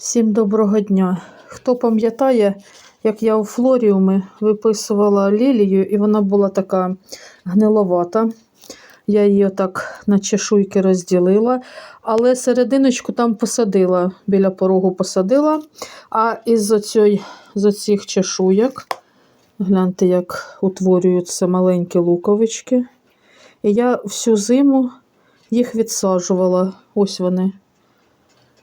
Всім доброго дня. Хто пам'ятає, як я у флоріуми виписувала лілію, і вона була така гниловата. Я її отак на чешуйки розділила, але серединочку там посадила, біля порогу посадила. А із оцій, з оцих чешуйок, гляньте, як утворюються маленькі луковички. І я всю зиму їх відсаджувала. Ось вони.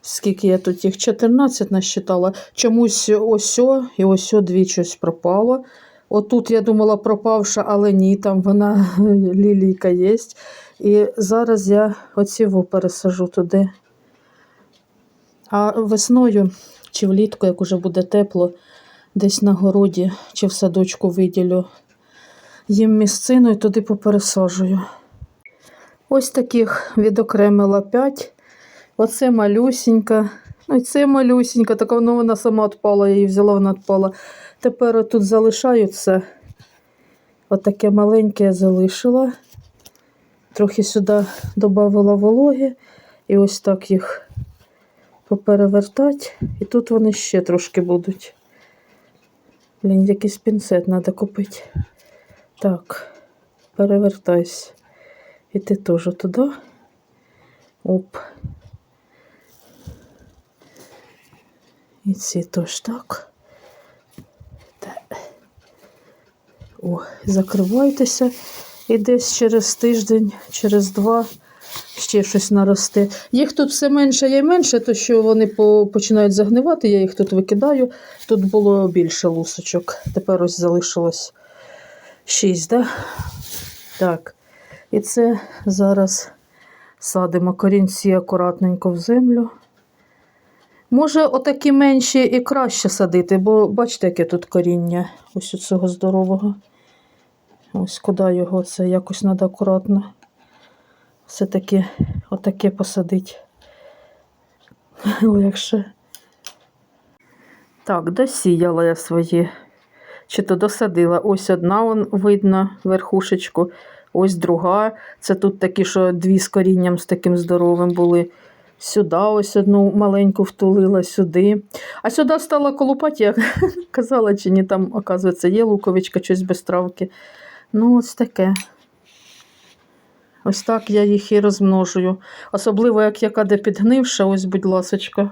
Скільки я тут їх 14 насчитала. Чомусь ось і ось дві щось пропало. Отут я думала пропавша, але ні, там вона лілійка є. І зараз я оці пересажу туди. А весною чи влітку, як уже буде тепло, десь на городі чи в садочку виділю їм місцину і туди попересаджую. Ось таких відокремила 5. Оце малюсінька. Ну, і це малюсінька, така воно вона сама відпала, я її взяла, вона відпала. Тепер тут залишаю це. Отаке маленьке я залишила. Трохи сюди додавала вологи. І ось так їх поперевертати. І тут вони ще трошки будуть. Блін, якийсь пінцет треба купити. Так, перевертайся. І ти теж туди. Оп. І ці теж так. О, закривайтеся. І десь через тиждень, через два ще щось наросте. Їх тут все менше і менше, то що вони по- починають загнивати, я їх тут викидаю. Тут було більше лусочок. Тепер ось залишилось шість, да? так? І це зараз садимо корінці акуратненько в землю. Може, отакі менші і краще садити, бо бачите, яке тут коріння ось у цього здорового. Ось куди його це якось треба акуратно. Все-таки отаке посадити. Легше. Так, досіяла я свої. Чи то досадила. Ось одна он видно верхушечку, ось друга. Це тут такі, що дві з корінням з таким здоровим були. Сюди ось одну маленьку втулила сюди. А сюди стала колупати, я казала, чи ні, там, оказується, є луковичка, щось без травки. Ну, ось таке. Ось так я їх і розмножую. Особливо, як яка де підгнивша, ось, будь ласочка,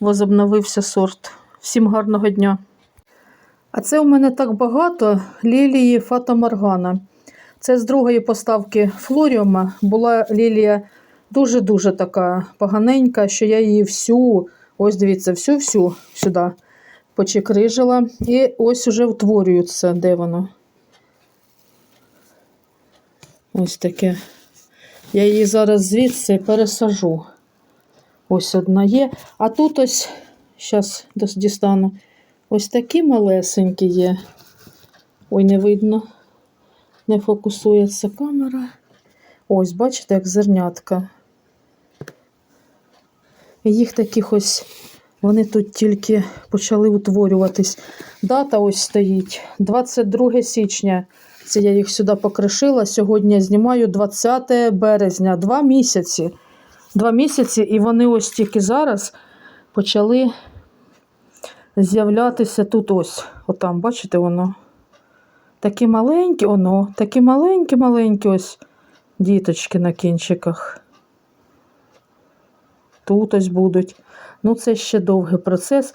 возобновився сорт. Всім гарного дня. А це у мене так багато лілії Фата Моргана. Це з другої поставки флоріума була лілія дуже-дуже така поганенька, що я її всю, ось дивіться, всю-всю сюди почекрижила. І ось уже утворюється, де воно. Ось таке. Я її зараз звідси пересажу. Ось одна є. А тут ось, зараз дістану, ось такі малесенькі є. Ой, не видно, не фокусується камера. Ось, бачите, як зернятка. Їх таких ось, вони тут тільки почали утворюватись. Дата ось стоїть 22 січня. Це я їх сюди покришила. Сьогодні знімаю 20 березня, два місяці. Два місяці, і вони ось тільки зараз почали з'являтися тут ось. Отам, бачите, воно. Такі маленькі, воно, такі маленькі-маленькі ось діточки на кінчиках. Тут ось будуть. Ну, це ще довгий процес.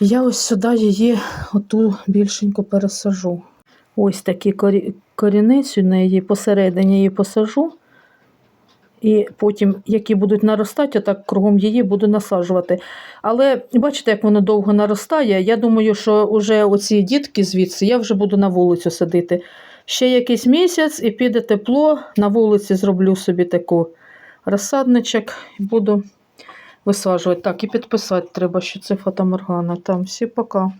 Я ось сюди її, оту більшенько пересажу. Ось такі корінець у неї посередині її посажу. І потім, які будуть наростати, отак кругом її буду насаджувати. Але бачите, як воно довго наростає. Я думаю, що вже оці дітки звідси я вже буду на вулицю садити. Ще якийсь місяць і піде тепло. На вулиці зроблю собі таку розсадничок буду висаджувати. Так, і підписати треба, що це фотоморгана. Там всі пока.